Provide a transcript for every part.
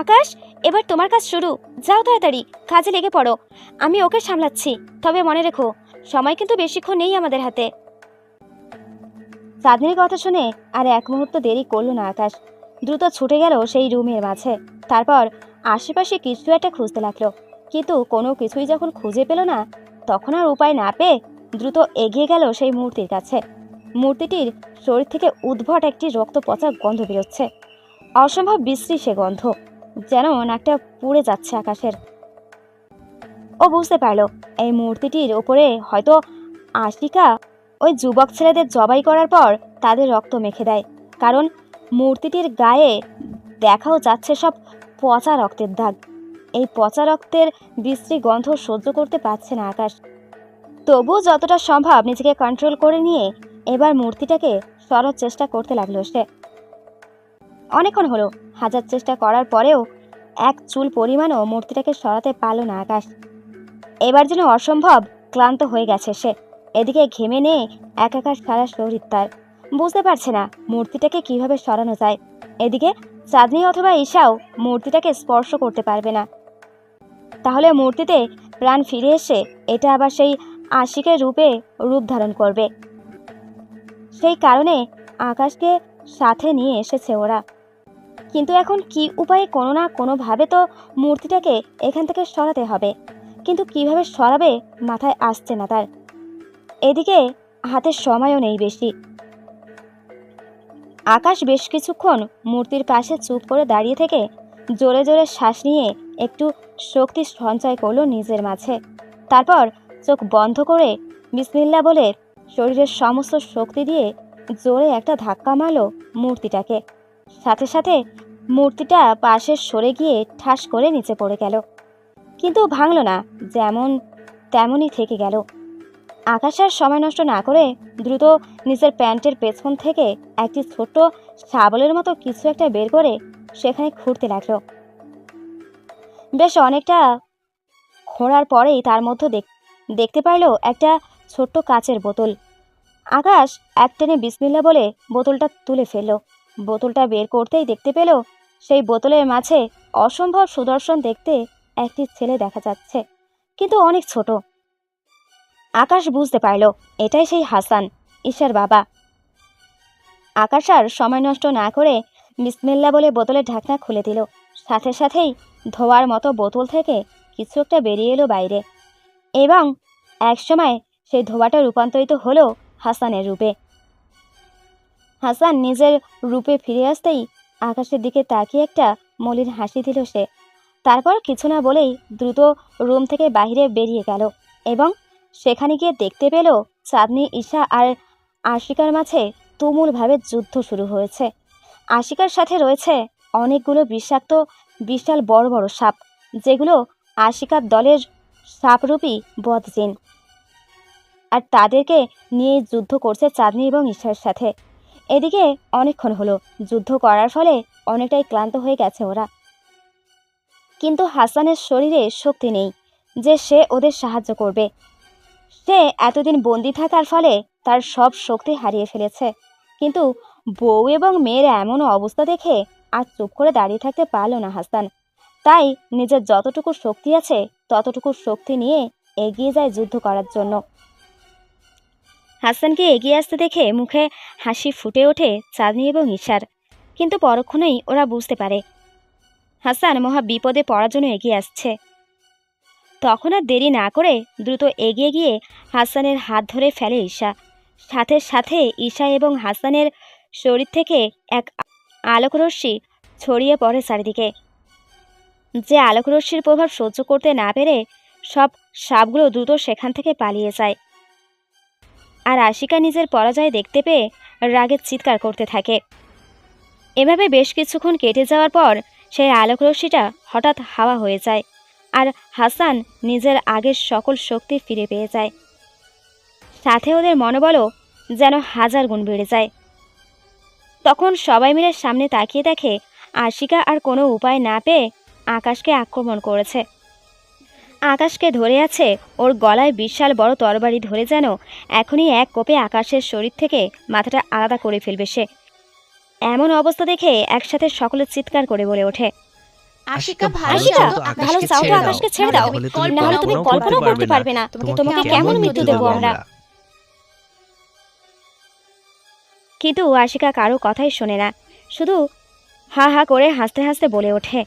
আকাশ, এবার তোমার কাজ শুরু। যাও তাড়াতাড়ি, কাজে লেগে পড়ো। আমি ওকে সামলাচ্ছি, তবে মনে রেখো, সময় কিন্তু বেশিক্ষণ নেই আমাদের হাতে। চাঁদনির কথা শুনে আর এক মুহূর্ত দেরি করল না আকাশ। দ্রুত ছুটে গেল সেই রুমের মাঝে। তারপর আশেপাশে কিছু একটা খুঁজতে লাগল। কিন্তু কোনো কিছুই যখন খুঁজে পেল না, তখন আর উপায় না পেয়ে দ্রুত এগিয়ে গেল সেই মূর্তির কাছে। মূর্তিটির শরীর থেকে উদ্ভট একটি রক্ত পচা গন্ধ বেরোচ্ছে। অসম্ভব বিশ্রী সে গন্ধ, যেন নাকটা পুড়ে যাচ্ছে আকাশের। ও বুঝতে পারল, এই মূর্তিটির ওপরে হয়তো আশিকা ওই যুবক ছেলেদের জবাই করার পর তাদের রক্ত মেখে দেয়। কারণ মূর্তিটির গায়ে দেখাও যাচ্ছে সব পচা রক্তের দাগ। এই পচা রক্তের বিশ্রী গন্ধ সহ্য করতে পারছে না আকাশ। তবুও যতটা সম্ভব নিজেকে কন্ট্রোল করে নিয়ে এবার মূর্তিটাকে সরার চেষ্টা করতে লাগল সে। অনেকক্ষণ হলো, হাজার চেষ্টা করার পরেও এক চুল পরিমাণও মূর্তিটাকে সরাতে পারল না আকাশ। এবার যেন অসম্ভব ক্লান্ত হয়ে গেছে সে। এদিকে ঘেমে নিয়ে একাকার সারা শরীর তার। বুঝতে পারছে না মূর্তিটাকে কীভাবে সরানো যায়। এদিকে চাঁদনি অথবা ঈশাও মূর্তিটাকে স্পর্শ করতে পারবে না। তাহলে মূর্তিতে প্রাণ ফিরে এসে এটা আবার সেই আশিকের রূপে রূপ ধারণ করবে। সেই কারণে আকাশকে সাথে নিয়ে এসেছে ওরা। কিন্তু এখন কি উপায়ে কোনো না কোনোভাবে তো মূর্তিটাকে এখান থেকে সরাতে হবে। কিন্তু কীভাবে সরাবে মাথায় আসছে না তার। এদিকে হাতে সময়ও নেই বেশি। আকাশ বেশ কিছুক্ষণ মূর্তির পাশে চুপ করে দাঁড়িয়ে থেকে জোরে জোরে শ্বাস নিয়ে একটু শক্তি সঞ্চয় করল নিজের মাঝে। তারপর চোখ বন্ধ করে বিসমিল্লা বলে শরীরের সমস্ত শক্তি দিয়ে জোরে একটা ধাক্কা মারলো মূর্তিটাকে। সাথে সাথে মূর্তিটা পাশে সরে গিয়ে ঠাস করে নিচে পড়ে গেল। কিন্তু ভাঙল না, যেমন তেমনই থেকে গেল। আকাশ আর সময় নষ্ট না করে দ্রুত নিজের প্যান্টের পেছন থেকে একটি ছোট্ট শাবলের মতো কিছু একটা বের করে সেখানে খুঁড়তে লাগল। বেশ অনেকটা খোঁড়ার পরেই তার মধ্যে দেখ- দেখতে পারল একটা ছোট্ট কাচের বোতল। আকাশ এক টেনে বিসমিল্লা বলে বোতলটা তুলে ফেলল। বোতলটা বের করতেই দেখতে পেল সেই বোতলের মাঝে অসম্ভব সুদর্শন দেখতে একটি ছেলে দেখা যাচ্ছে। কিন্তু অনেক ছোট। আকাশ বুঝতে পারল, এটাই সেই হাসান, ঈশার বাবা। আকাশ আর সময় নষ্ট না করে বিসমিল্লা বলে বোতলের ঢাকনা খুলে দিল। সাথে সাথেই ধোয়ার মতো বোতল থেকে কিছু একটা বেরিয়ে এলো বাইরে। এবং একসময় সেই ধোয়াটা রূপান্তরিত হলো হাসানের রূপে। হাসান নিজের রূপে ফিরে আসতেই আকাশের দিকে তাকিয়ে একটা মলিন হাসি দিল সে। তারপর কিছু না বলেই দ্রুত রুম থেকে বাইরে বেরিয়ে গেল এবং সেখানে গিয়ে দেখতে পেল চাঁদনি ঈশা আর আশিকার মাঝে তুমুলভাবে যুদ্ধ শুরু হয়েছে। আশিকার সাথে রয়েছে অনেকগুলো বিষাক্ত, বিশাল বড় বড় সাপ, যেগুলো আশিকার দলের সাপরূপী বদজিন। আর তাদেরকে নিয়ে যুদ্ধ করছে চাঁদনি এবং ঈশার সাথে। এদিকে অনেকক্ষণ হলো, যুদ্ধ করার ফলে অনেকটাই ক্লান্ত হয়ে গেছে ওরা। কিন্তু হাসানের শরীরে শক্তি নেই যে সে ওদের সাহায্য করবে। সে এতদিন বন্দি থাকার ফলে তার সব শক্তি হারিয়ে ফেলেছে। কিন্তু বউ এবং মেয়ের এমন অবস্থা দেখে আর চুপ করে দাঁড়িয়ে থাকতে পারল না হাসান। তাই নিজের যতটুকু শক্তি আছে, ততটুকু শক্তি নিয়ে এগিয়ে যায় যুদ্ধ করার জন্য। হাসানকে এগিয়ে আসতে দেখে মুখে হাসি ফুটে ওঠে চাঁদনি এবং ঈশার। কিন্তু পরক্ষণেই ওরা বুঝতে পারে, হাসান মহা বিপদে পড়ার জন্য এগিয়ে আসছে। তখন আর দেরি না করে দ্রুত এগিয়ে গিয়ে হাসানের হাত ধরে ফেলে ঈশা। সাথে সাথে ঈশা এবং হাসানের শরীর থেকে এক আলোকরশ্মি ছড়িয়ে পড়ে চারিদিকে। যে আলোকরশ্মির প্রভাব সহ্য করতে না পেরে সব সাপগুলো দ্রুত সেখান থেকে পালিয়ে যায়। আর আশিকা নিজের পরাজয় দেখতে পেয়ে রাগের চিৎকার করতে থাকে। এভাবে বেশ কিছুক্ষণ কেটে যাওয়ার পর সেই আলোকরশ্মিটা হঠাৎ হাওয়া হয়ে যায়। আর হাসান নিজের আগের সকল শক্তি ফিরে পেয়ে যায়। সাথে ওদের মনোবলও যেন হাজার গুণ বেড়ে যায়। তখন সবাই মিলে সামনে তাকিয়ে দেখে আশিকা আর কোনো উপায় না পেয়ে আকাশকে আক্রমণ করেছে। আকাশকে ধরে আছে ওর গলায় বিশাল বড় তরবারি ধরে যেন এখনই এক কোপে আকাশের শরীর থেকে মাথাটা আলাদা করে ফেলবে সে। এমন অবস্থা দেখে একসাথে সকলে চিৎকার করে বলে ওঠে। আশিকা ভালো আশিকা, ভালো আকাশকে চাও তো আকাশকে ছেড়ে দাও। না হলে তুমি কল্পনাও করতে পারবে না। তোমাকে কেমন মৃত্যু দেবো আমরা? কিন্তু আশিকা কারও কথাই শোনে না। শুধু হা হা করে হাসতে হাসতে বলে ওঠে।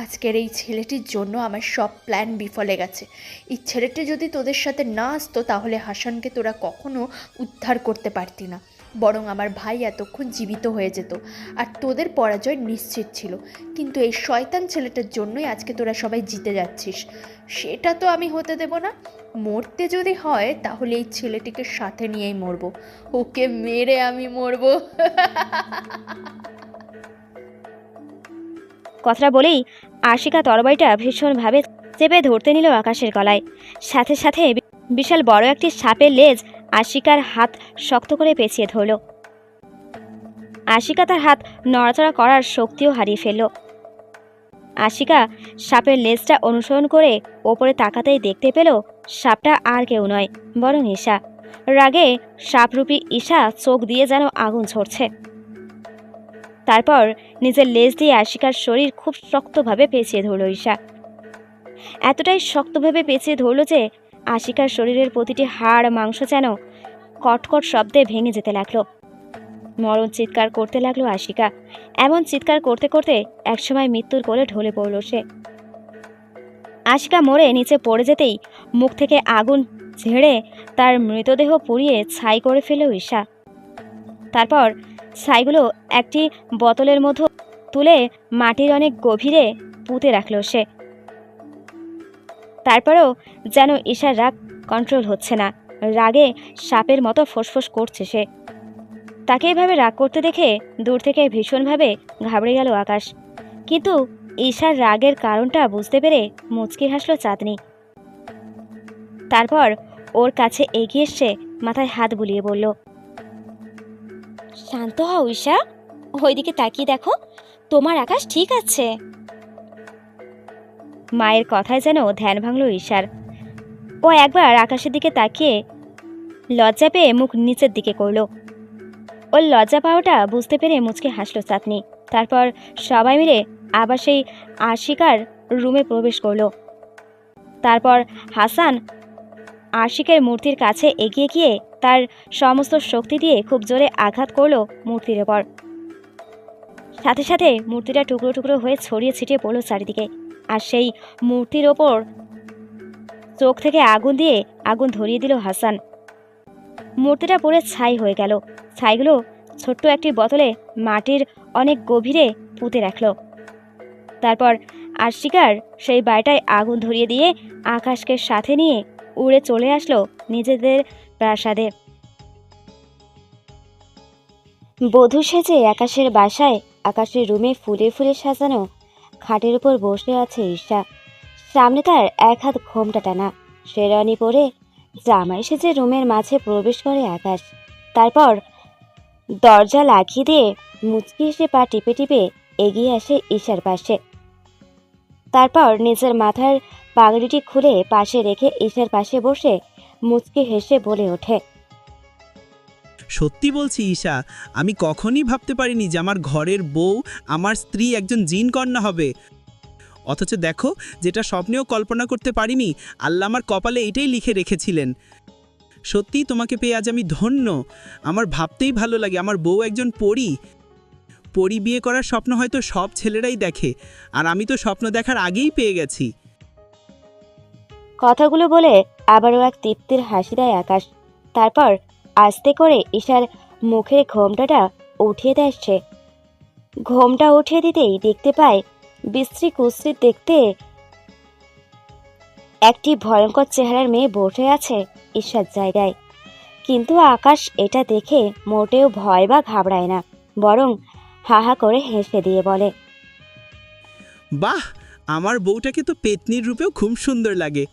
আজকের এই ছেলেটির জন্য আমার সব প্ল্যান বিফলে গেছে। এই ছেলেটি যদি তোদের সাথে না আসতো তাহলে হাসানকে তোরা কখনো উদ্ধার করতে পারতি না। বরং আমার ভাই এতক্ষণ জীবিত হয়ে যেত আর তোদের পরাজয় নিশ্চিত ছিল। কিন্তু এই শয়তান ছেলেটার জন্যই আজকে তোরা সবাই জিতে যাচ্ছিস। সেটা তো আমি হতে দেব না। মরতে যদি হয়, তাহলে এই ছেলেটিকে সাথে নিয়েই মরবো। ওকে মেরে আমি মরবো। কথাটা বলেই আশিকা তরবারিটা ভীষণভাবে চেপে ধরতে নিল আকাশের গলায়। সাথে সাথে বিশাল বড় একটি সাপের লেজ আশিকার হাত শক্ত করে পেঁচিয়ে ধরল। আশিকা তার হাত নড়াচড়া করার শক্তিও হারিয়ে ফেলল। আশিকা সাপের লেজটা অনুসরণ করে ওপরে তাকাতেই দেখতে পেল, সাপটা আর কেউ নয়, বরং ঈশা। রাগে সাপরূপী ঈশা চোখ দিয়ে যেন আগুন ঝরছে। তারপর নিজের লেজ দিয়ে আশিকার শরীর খুব শক্তভাবে পেঁচিয়ে ধরল ঈশা। এতটাই শক্তভাবে পেঁচিয়ে ধরল যে আশিকার শরীরের প্রতিটি হাড়, মাংস যেন কটকট শব্দে ভেঙে যেতে লাগল। মরণ চিৎকার করতে লাগল আশিকা। এমন চিৎকার করতে করতে একসময় মৃত্যুর কোলে ঢলে পড়ল সে। আশিকা মরে নিচে পড়ে যেতেই মুখ থেকে আগুন ঝেড়ে তার মৃতদেহ পুড়িয়ে ছাই করে ফেলল ঈশা। তারপর ছাইগুলো একটি বোতলের মধ্যে তুলে মাটির অনেক গভীরে পুঁতে রাখল সে। তারপরেও যেন ঈশার রাগ কন্ট্রোল হচ্ছে না। রাগে সাপের মতো ফোঁসফোঁস করছে সে। তাকে এভাবে রাগ করতে দেখে দূর থেকে ভীষণভাবে ঘাবড়ে গেল আকাশ। কিন্তু ঈশার রাগের কারণটা বুঝতে পেরে মুচকি হাসল চাঁদনি। তারপর ওর কাছে এগিয়ে এসে মাথায় হাত বুলিয়ে বলল, শান্ত হও ঈশা, ওইদিকে তাকিয়ে দেখো, তোমার আকাশ ঠিক আছে। মায়ের কথায় যেন ধ্যান ভাঙল ঈশার। ও একবার আকাশের দিকে তাকিয়ে লজ্জা পেয়ে মুখ নিচের দিকে করল। ওর লজ্জা পাওয়াটা বুঝতে পেরে মুচকে হাসলো চাঁদনি। তারপর সবাই মিলে আবার সেই আশিকার রুমে প্রবেশ করল। তারপর হাসান আশিকের মূর্তির কাছে এগিয়ে গিয়ে তার সমস্ত শক্তি দিয়ে খুব জোরে আঘাত করল মূর্তির ওপর। সাথে সাথে মূর্তিটা টুকরো টুকরো হয়ে ছড়িয়ে ছিটিয়ে পড়ল চারিদিকে। আর সেই মূর্তির ওপর চোখ থেকে আগুন দিয়ে আগুন ধরিয়ে দিল হাসান। মূর্তিটা পড়ে ছাই হয়ে গেল। ছাইগুলো ছোট্ট একটি বোতলে মাটির অনেক গভীরে পুঁতে রাখল। তারপর আশিকার সেই বাড়িটায় আগুন ধরিয়ে দিয়ে আকাশকে সাথে নিয়ে উড়ে চলে আসলো নিজেদের প্রাসাদে। বধূ সেজে আকাশের বাসায় আকাশের রুমে ফুলে ফুলে সাজানো খাটের উপর বসে আছে ঈশা সামনে তার এক হাত ঘোমটা টানা। শেরানি পরে জামাই সেজে রুমের মাঝে প্রবেশ করে আকাশ। তারপর দরজা লাগিয়ে দিয়ে মুচকি এসে পা টিপে টিপে এগিয়ে আসে ঈশার পাশে। তারপর নিজের মাথার পাগড়িটি খুলে পাশে রেখে ঈশার পাশে বসে মুচকি হেসে বলে ওঠে। সত্যি বলছি ঈশা, আমি কখনই ভাবতে পারিনি যে আমার ঘরের বউ আমার স্ত্রী একজন জিন কন্যা হবে। অথচ দেখো, যেটা স্বপ্নেও কল্পনা করতে পারিনি, আল্লাহ আমার কপালে এটাই লিখে রেখেছিলেন। সত্যি তোমাকে পেয়ে আজ আমি ধন্য। আমার ভাবতেই ভালো লাগে, আমার বউ একজন পরী। পরী বিয়ে করার স্বপ্ন হয়তো সব ছেলেরাই দেখে, আর আমি তো স্বপ্ন দেখার আগেই পেয়ে গেছি। কথাগুলো বলে আবারও এক তৃপ্তির হাসি দেয় আকাশ। তারপর আস্তে করে ঈশার মুখের ঘোমটাটা উঠিয়ে দেয় ঘোমটা উঠিয়ে দিতেই দেখতে পায় বিশ্রী কুশ্রী দেখতে একটি ভয়ঙ্কর চেহারার মেয়ে বসে আছে ঈশার জায়গায়। কিন্তু আকাশ এটা দেখে মোটেও ভয় বা ঘাবড়ায় না, বরং হাহা করে হেসে দিয়ে বলে, বাহ, আমার বউটাকে তো পেতনির রূপেও খুব সুন্দর লাগে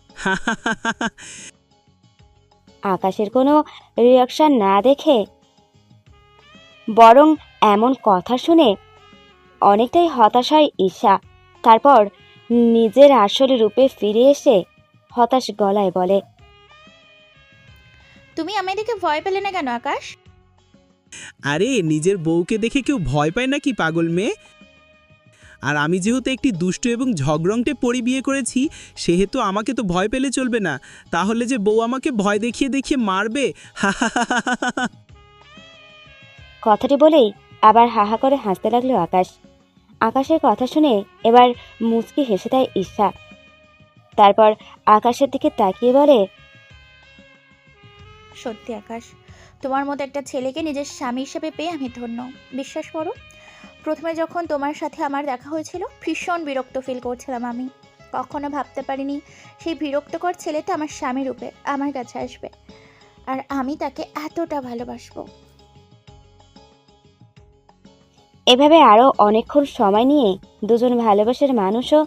আকাশের কোনো রিয়াকশন না দেখে বরং এমন কথা শুনে অনেকটাই হতাশ হয় ঈশা। তারপর নিজের আসল রূপে ফিরে এসে হতাশ গলায় বলে তুমি আমাদেরকে ভয় পেলে না কেন আকাশ? আরে নিজের বউকে দেখে কেউ ভয় পায় নাকি পাগল মেয়ে? আর আমি যেহেতু একটি দুষ্ট এবং ঝগড়ংটে পরি বিয়ে করেছি সেহেতু আমাকে তো ভয় পেলে চলবে না। তাহলে যে বউ আমাকে ভয় দেখিয়ে দেখিয়ে মারবে? কথাটি বলেই আবার হাহা করে হাসতে লাগল আকাশ। আকাশের কথা শুনে এবার মুচকি হেসে দেয় ঈশা। তারপর আকাশের দিকে তাকিয়ে বলে সত্যি আকাশ তোমার মতো একটা ছেলেকে নিজের স্বামী হিসেবে পেয়ে আমি ধন্য। বিশ্বাস করো প্রথমে যখন তোমার সাথে আমার দেখা হয়েছিল, ভীষণ বিরক্ত ফিল করছিলাম আমি। কখনো ভাবতে পারিনি সেই বিরক্তকর ছেলেটা আমার স্বামী রূপে আমার কাছে আসবে। আর আমি তাকে এতটা ভালোবাসবো। এভাবে আরও অনেকক্ষণ সময় নিয়ে দুজন ভালোবাসার মানুষও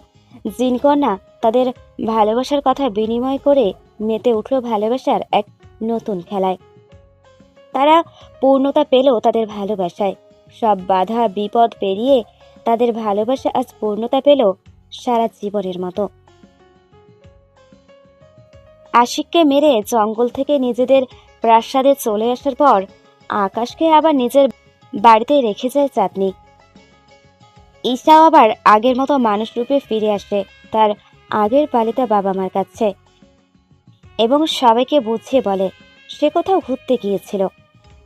জিনকন্যা তাদের ভালোবাসার কথা বিনিময় করে মেতে উঠল ভালোবাসার এক নতুন খেলায়। তারা পূর্ণতা পেল তাদের ভালোবাসায় সব বাধা, বিপদ পেরিয়ে তাদের ভালোবাসা আজ পূর্ণতা পেল সারা জীবনের মতো। আশিককে মেরে জঙ্গল থেকে নিজেদের প্রাসাদে চলে আসার পর আকাশকে আবার নিজের বাড়িতে রেখে যায় চাঁদনি। ঈশাও আবার আগের মতো মানুষ রূপে ফিরে আসে তার আগের পালিতা বাবা মার কাছে এবং সবাইকে বুঝিয়ে বলে, সে কোথাও ঘুরতে গিয়েছিল।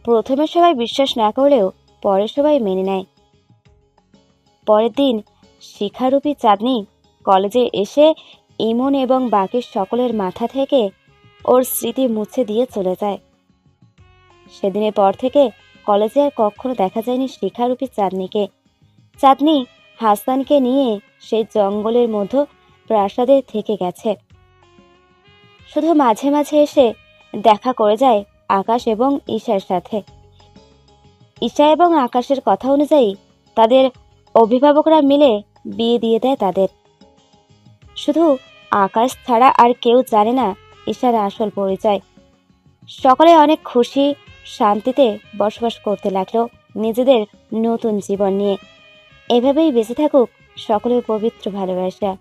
প্রথমে সবাই বিশ্বাস না করলেও পরে সবাই মেনে নেয়। পরের দিন শিখারূপী চাঁদনি কলেজে এসে ইমন এবং বাকি সকলের মাথা থেকে ওর স্মৃতি মুছে দিয়ে চলে যায়। সেদিনের পর থেকে কলেজে আর কখনো দেখা যায়নি শিখারূপী চাঁদনিকে। চাঁদনি হাসানকে নিয়ে সেই জঙ্গলের মধ্য প্রাসাদে থেকে গেছে। শুধু মাঝে মাঝে এসে দেখা করে যায় আকাশ এবং ঈশার সাথে। ঈশা এবং আকাশের কথা অনুযায়ী তাদের অভিভাবকরা মিলে বিয়ে দিয়ে দেয় তাদের। শুধু আকাশ ছাড়া আর কেউ জানে না ঈশার আসল পরিচয়। সকলে অনেক খুশি, শান্তিতে বসবাস করতে লাগল নিজেদের নতুন জীবন নিয়ে। এভাবেই বেঁচে থাকুক সকলের পবিত্র ভালোবাসা।